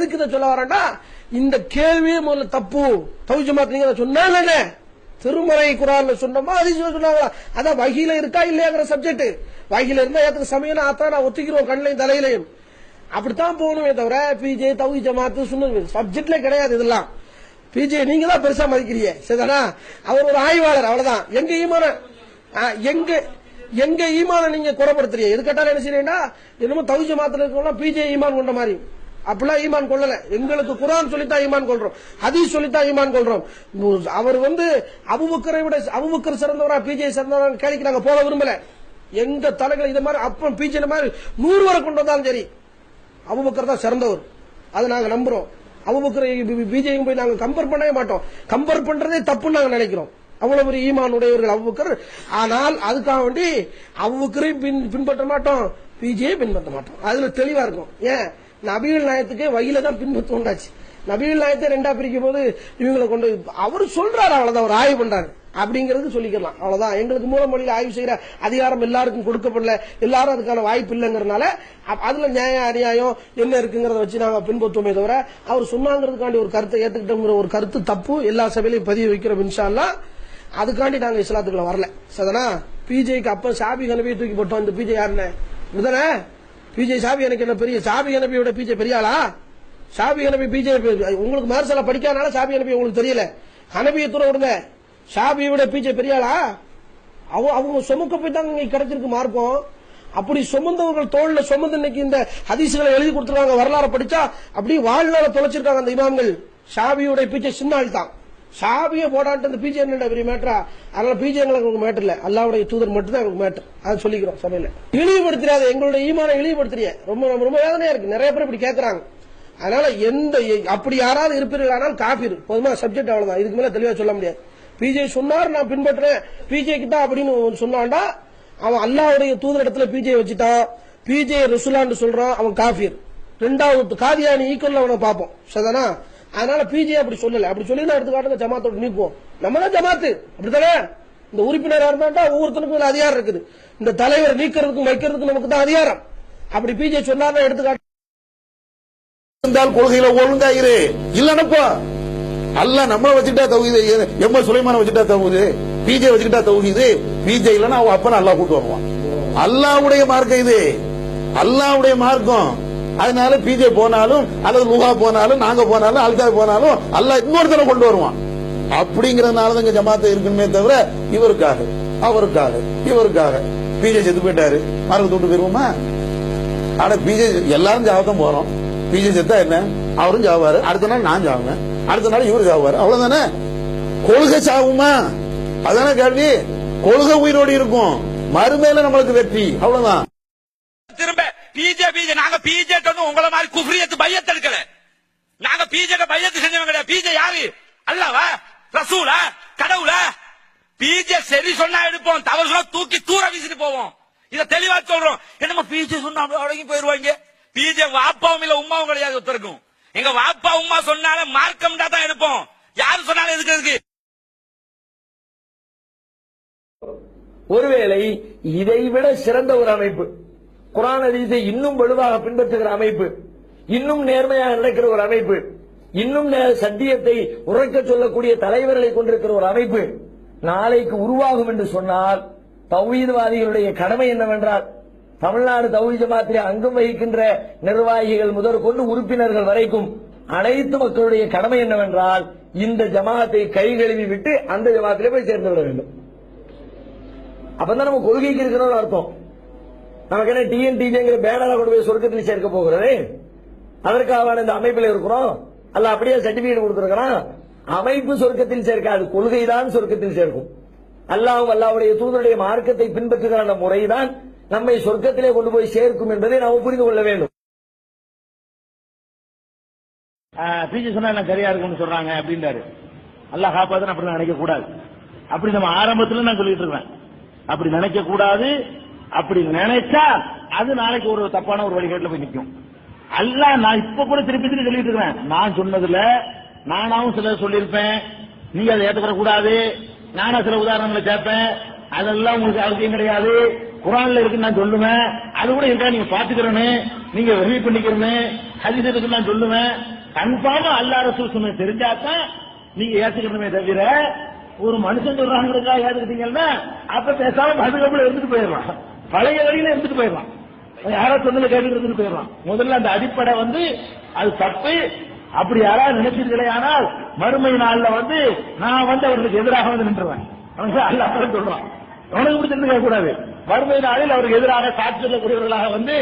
எதுக்கு இதை சொல்ல வரேன்னா இந்த கேள்வியே முதல்ல தப்பு. தௌஜமாத் நீங்க சொன்னாங்க திருமறை குரான்ல சொன்னோமா அதிசயம் சொன்னாங்களா? அதான் வகையில இருக்கா இல்லையாங்கிற சப்ஜெக்ட் வகையில இருந்தா ஏத்துக்கு சமயம் ஆத்தா நான் ஒத்திக்கிறோம் கண்ணிலையும் தலையிலையும். அப்படித்தான் போகணுமே தவிர பிஜே தவி ஜமாத்து சொன்ன சப்ஜெக்ட்ல கிடையாது இதெல்லாம். பிஜே நீங்க தான் பெருசா மதிக்கிறீங்க. சரிதானா? அவர் ஒரு ஆய்வாளர் அவ்வளவுதான். எங்க ஈமான ஆ, எங்க எங்க ஈமான நீங்க குறைப்படுத்துறீங்க எது கேட்டாலும் என்ன செய்யறீங்கன்னா என்னமோ தவி ஜமாத்துல இருக்கவங்க பிஜே ஈமான் கொண்ட மாதிரி. அப்படிலாம் ஈமான் கொள்ளல. எங்களுக்கு குரான் சொல்லித்தான் ஈமான் கொள்றோம். ஹதீஸ் சொல்லித்தான் ஈமான் கொள்றோம். அவர் வந்து அபுபக்கரை விட அபுபக்கர் சிறந்தவரா பிஜே சிறந்தவரா கேள்விக்கு நாங்க போக விரும்பல. எங்க தலைகள் இது மாதிரி அப்ப பிஜே மாதிரி நூறு வரை கொண்டு வந்தாலும் சரி அபுபக்கர் தான் சிறந்தவர். அதை நாங்க நம்புறோம். அபுபக்கரை பிஜேயும் போய் நாங்க கம்பேர் பண்ணவே மாட்டோம். கம்பேர் பண்றதே தப்புன்னு நாங்க நினைக்கிறோம். அவ்வளவு பெரிய ஈமான் உடையவர்கள் அவ்வுக்கர் ஆனால் அதுக்காக வேண்டி அபுபக்கரையும் பின் பின்பற்ற மாட்டோம் பிஜே பின்பற்ற மாட்டோம். அதுல தெளிவா இருக்கும். ஏன்? நபிகள் நாயத்துக்கே வகையில தான் பின்பத்து உண்டாச்சு நபிகள் நாயத்தை ரெண்டா பிரிக்கும் போது இவங்களை கொண்டு அவர் சொல்றாரு அவ்வளவுதான் அவர் ஆய்வு பண்றாரு. அப்படிங்கிறது சொல்லிக்கலாம். அவ்வளவுதான். எங்களுக்கு மூலமொழியில் ஆய்வு செய்யற அதிகாரம் எல்லாருக்கும் கொடுக்கப்படல. எல்லாரும் அதுக்கான வாய்ப்பு இல்லைங்கிறனால அப்- அதுல நியாயம் அநியாயம் என்ன இருக்குங்கிறத வச்சு நாங்க பின்பற்றுவோமே தவிர அவர் சொன்னாங்கிறதுக்காண்டி ஒரு கருத்தை ஏத்துக்கிட்டோங்கிற ஒரு கருத்து தப்பு எல்லா சபையிலையும் பதிவு வைக்கிறோம் இன்ஷா அதுக்காண்டி நாங்க இஸ்லாத்துக்குள்ள வரல. சதனா பிஜேக்கு அப்ப சாபி கனபியை தூக்கி போட்டோம். இந்த பிஜே யாருன்னு? இதுதானே பிஜே சாபி எனக்கு என்ன பெரிய சாபி கனபியோட பிஜே பெரியாளா சாபி ஹனபி பிஜே உங்களுக்கு மார்சலா படிக்காதனால சாபி ஹனபி உங்களுக்கு தெரியல. ஹனபியை தூர விடுங்க. விட பிஜே பெரியாளா அவங்க அவங்க சுமக்க போய் தாங்க இங்க கிடைச்சிருக்கு மார்க்கம். அப்படி சுமந்தவர்கள் தோல்ல சுமந்து இன்னைக்கு இந்த ஹதீசுகளை எழுதி கொடுத்துருக்காங்க வரலாறு படிச்சா அப்படியே வாழ்நாள தொலைச்சிருக்காங்க அந்த இமாம்கள். ஷாபியோட பிச்சை சின்னால் தான் சாபியை போடான்ட்டு அந்த பிஜே என்ன பெரிய மேட்டரா அதனால பிஜே எங்களுக்கு மேட்டர் இல்ல. அல்லாவுடைய தூதர் மட்டும் தான் எங்களுக்கு மேட்டர் அது சொல்லிக்கிறோம் சபையில. இழிவுபடுத்துறாது எங்களுடைய ஈமான இழிவுபடுத்துறிய ரொம்ப ரொம்ப வேதனையா இருக்கு. நிறைய பேர் இப்படி கேட்கறாங்க அதனால எந்த அப்படி யாராவது இருப்பீர்களானால் காபீர். பொதுமா சப்ஜெக்ட் அவ்வளவுதான். இதுக்கு மேல தெளிவா சொல்ல முடியாது. பிஜே சொன்னார் நான் பின்பற்றுறேன். பிஜே கிட்ட அப்படின்னு சொன்னான்டா அவன் அல்லாவுடைய தூதர் இடத்துல பிஜே வச்சுட்டான். பிஜே ரசுலான்னு சொல்றான் அவன் காபீர். ரெண்டாவது காதியானி ஈக்குவல் அவனை பார்ப்போம். சரிதானா? அதனால பிஜே அப்படி சொல்லல. அப்படி சொல்லி தான் எடுத்துக்காட்டுங்க ஜமாத்தோட நீக்குவோம். நம்ம தான் ஜமாத்து. அப்படித்தானே? இந்த உறுப்பினரா இருந்தாண்டா ஒவ்வொருத்தனுக்கும் அதிகாரம் இருக்குது. இந்த தலைவர் நீக்கிறதுக்கும் வைக்கிறதுக்கும் நமக்கு தான் அதிகாரம். அப்படி பிஜே சொன்னார்னா எடுத்துக்காட்டு. இருந்தால் கொள்கையில ஒழுங்காயிரு இல்லனப்பா அல்ல நம்மள வச்சுட்டா தகுதி எம் எஸ் சுலைமான வச்சுட்டா தகுதி. பிஜே வச்சுக்கிட்டா தகுதி பிஜே இல்லைன்னா அவன் அப்ப அல்லா கூட்டு வருவான். அல்லாவுடைய மார்க்கம் இது. அல்லாவுடைய மார்க்கம். அதனால பிஜே போனாலும் அல்லது லுகா போனாலும் நாங்க போனாலும் அல்தா போனாலும் அல்ல இன்னொருத்தரை கொண்டு வருவான். அப்படிங்கறதுனால தான் இங்க ஜமாத்து இருக்கணுமே தவிர இவருக்காக அவருக்காக இவருக்காக. பிஜே செத்து போயிட்டாரு. மரத்தை விட்டு போயிருவோமா? ஆனா பிஜே எல்லாரும் ஜாவத்தான் போறோம். பிஜே செத்தா என்ன? அவரும் ஜாவாரு. அடுத்த நாள் நான் ஜாவேன் அடுத்த நாள் இவரு ஜாவாரு. அவ்வளவுதானே? கொள்கை சாவுமா? அதானே கேள்வி? கொள்கை உயிரோடு இருக்கும். மறுமையில நம்மளுக்கு வெற்றி. அவ்வளவுதான். பிஜேபி பிஜே பிஜே நாங்க பிஜே வந்து உங்களை மாதிரி குஃப்ரியத்து பையத்தை எடுக்கல. நாங்க பிஜே பையத்து செஞ்சவங்க கிடையாது. பிஜே யாரு? அல்லவா? ரசூலா? கடவுளா? பிஜே சரி சொன்னா எடுப்போம். தவறு சொன்னா தூக்கி தூர வீசிட்டு போவோம். இத தெளிவா சொல்றோம். என்னமா பிஜே சொன்னா அடங்கி போயிருவாங்க? பிஜே வாப்பாவும் இல்ல உமாவும் கிடையாது ஒருத்தருக்கும். எங்க வாப்பா உமா சொன்னாலும் மார்க்கம்டா தான் எடுப்போம். யாரு சொன்னாலும் எதுக்கு? ஒருவேளை இதைவிட சிறந்த ஒரு அமைப்பு. குரான் ஹதீஸை இன்னும் வலுவாக பின்பற்றுகிற அமைப்பு இன்னும் நேர்மையாக நடக்கிற ஒரு அமைப்பு இன்னும் சத்தியத்தை உரைக்க சொல்லக்கூடிய தலைவர்களை கொண்டிருக்கிற ஒரு அமைப்பு நாளைக்கு உருவாகும் என்று சொன்னால் தௌஹீத்வாதிகளுடைய கடமை என்னவென்றால் தமிழ்நாடு தௌஹீத் ஜமாத்திரை அங்கம் வகிக்கின்ற நிர்வாகிகள் முதற்கொண்டு உறுப்பினர்கள் வரைக்கும் அனைத்து மக்களுடைய கடமை என்னவென்றால் இந்த ஜமாத்தை கை கழுவி விட்டு அந்த ஜமாத்திலே போய் சேர்ந்து விட வேண்டும். அப்பதான் நம்ம கொள்கைக்கு இருக்கிறோம் அர்த்தம். நமக்கு என்ன டிஎன்டிஜிங்கிற பேனரை கொண்டு போய் சொர்க்கத்தில் சேர்க்க போகிறது அதற்காக இந்த அமைப்பில் இருக்கிறோம். அல்ல அப்படியே சர்டிபிகேட் கொடுத்துருக்கிறான் அமைப்பு சொர்க்கத்தில் சேர்க்காது கொள்கைதான் சொர்க்கத்தில் சேர்க்கும். அல்லாஹ் அல்லாவுடைய தூதருடைய மார்க்கத்தை பின்பற்றுகிற அந்த முறைதான் நம்மை சொர்க்கத்திலே கொண்டு போய் சேர்க்கும் என்பதை நாம் புரிந்து கொள்ள வேண்டும். பிஜி சொன்னா சரியா இருக்கும்னு சொல்றாங்க அப்படின்றாரு. அல்லாஹ் காப்பாத்து அப்படி நினைக்க கூடாது அப்படி நம்ம ஆரம்பத்துல நான் சொல்லிட்டு இருக்கேன். அப்படி நினைக்க கூடாது அப்படி நினைச்சா அது நாளைக்கு ஒரு தப்பான ஒரு வழிகாட்டுல போய் நிற்கும் அல்ல நான் இப்ப கூட திருப்பி திருப்பி சொல்லிட்டு இருக்கேன். நான் சொன்னதுல நானாவும் சில சொல்லியிருப்பேன். நீங்க அதை ஏற்றுக்கிற கூடாது. நானா சில உதாரணங்களை கேட்பேன். அதெல்லாம் உங்களுக்கு அவசியம் கிடையாது. குரான்ல இருக்குன்னு நான் சொல்லுவேன். அது கூட இருக்கா நீங்க பாத்துக்கிறேன்னு நீங்க வெரி பண்ணிக்கிறேன்னு ஹதீஸ் இருக்குன்னு நான் சொல்லுவேன். கன்ஃபார்மா அல்லா ரசூல் சொன்ன தெரிஞ்சாதான் நீங்க ஏத்துக்கணுமே தவிர ஒரு மனுஷன் சொல்றாங்க ஏத்துக்கிட்டீங்கன்னா அப்ப பேசாம பாதுகாப்புல இருந்துட்டு போயிடலாம். பழைய வழியில இருந்துட்டு போயிடலாம் யாரோ சொன்னது கேட்டு இருந்துட்டு போயிடலாம் முதல்ல அந்த அடிப்படை வந்து அது தப்பு. அப்படி யாராவது நினைச்சீர்களே ஆனால் மறுமை நாள்ல வந்து நான் வந்து அவர்களுக்கு எதிராக வந்து நின்றுவேன். அவன் சொல்றான். அவனுக்கு பிடிச்சிருந்து கேட்க கூடாது. மறுமை நாளில் அவருக்கு எதிராக சாட்சி சொல்லக்கூடியவர்களாக வந்து